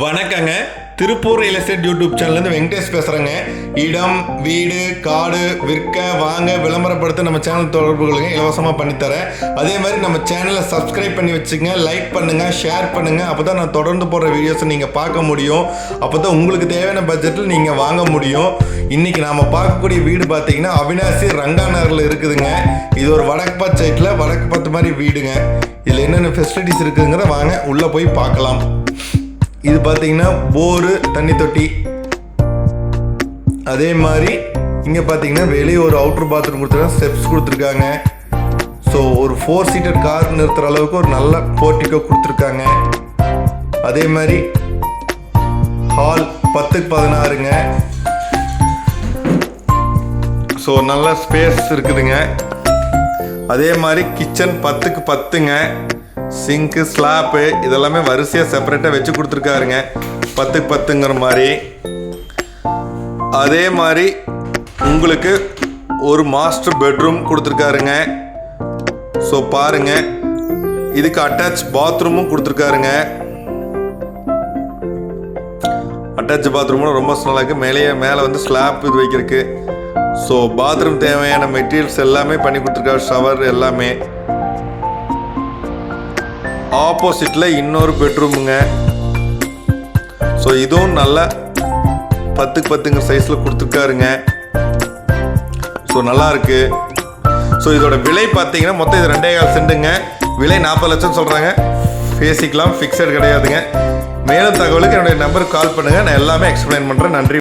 வணக்கங்க. Tiruppur real estate YouTube சேனல்லேருந்து வெங்கடேஷ் பேசுகிறேங்க இடம் வீடு காடு விற்க வாங்க விளம்பரப்படுத்த நம்ம சேனல் தொடர்புகளுங்க இலவசமாக பண்ணித்தரேன். அதே மாதிரி நம்ம சேனலை சப்ஸ்கிரைப் பண்ணி வச்சுங்க லைக் பண்ணுங்கள் ஷேர் பண்ணுங்கள் அப்போ தான் நான் தொடர்ந்து போடுற வீடியோஸை நீங்கள் பார்க்க முடியும். அப்போ தான் உங்களுக்கு தேவையான பட்ஜெட்டில் நீங்கள் வாங்க முடியும். இன்றைக்கி நாம் பார்க்கக்கூடிய வீடு பார்த்தீங்கன்னா அவினாசி ரங்கா நகரில் இருக்குதுங்க. இது ஒரு வடக்கு பார்த்து சைட்டில் வடக்கு பார்த்த மாதிரி வீடுங்க. இதில் என்னென்ன ஃபெசிலிட்டிஸ் இருக்குதுங்கிறத வாங்க உள்ளே போய் பார்க்கலாம். இது பார்த்தீங்கன்னா போரு தண்ணி தொட்டி. அதே மாதிரி இங்கே பார்த்தீங்கன்னா வெளியே ஒரு அவுட்டர் பாத்ரூம் கொடுத்துருக்காங்க ஸ்டெப்ஸ் கொடுத்துருக்காங்க. ஸோ ஒரு ஃபோர் சீட்டர் கார் நிறுத்துகிற அளவுக்கு ஒரு நல்ல போர்ட்டிக்கோ கொடுத்துருக்காங்க. அதே மாதிரி ஹால் பத்துக்கு பதினாறுங்க. ஸோ நல்ல ஸ்பேஸ் இருக்குதுங்க. அதே மாதிரி கிச்சன் பத்துக்கு பத்துங்க. சிங்க்கு ஸ்லாப்பு இதெல்லாமே வரிசையாக செப்பரேட்டாக வச்சு கொடுத்துருக்காருங்க. பத்துக்கு பத்துங்கிற மாதிரி. அதே மாதிரி உங்களுக்கு ஒரு மாஸ்டர் பெட்ரூம் கொடுத்துருக்காருங்க. ஸோ பாருங்க. இதுக்கு அட்டாச் பாத்ரூமும் கொடுத்துருக்காருங்க. அட்டாச் பாத்ரூமும் ரொம்ப நல்லா இருக்கு. மேலேயே மேலே வந்து ஸ்லாப் இது வைக்கிறதுக்கு. ஸோ பாத்ரூம் தேவையான மெட்டீரியல்ஸ் எல்லாமே பண்ணி கொடுத்துருக்காரு. ஷவர் எல்லாமே. ஆப்போசிட்டில் இன்னொரு பெட்ரூமுங்க. ஸோ இதுவும் நல்ல பத்துக்கு பத்துங்க சைஸில் கொடுத்துருக்காருங்க. ஸோ நல்லாயிருக்கு ஸோ இதோட விலை பார்த்தீங்கன்னா மொத்தம் இது ரெண்டே கால் செண்டுங்க விலை நாற்பது லட்சம் சொல்கிறாங்க பேசிக்கலாம் ஃபிக்ஸட் கிடையாதுங்க. மேலும் தகவலுக்கு என்னுடைய நம்பருக்கு கால் பண்ணுங்கள் நான் எல்லாமே எக்ஸ்பிளைன் பண்ணுறேன் நன்றி.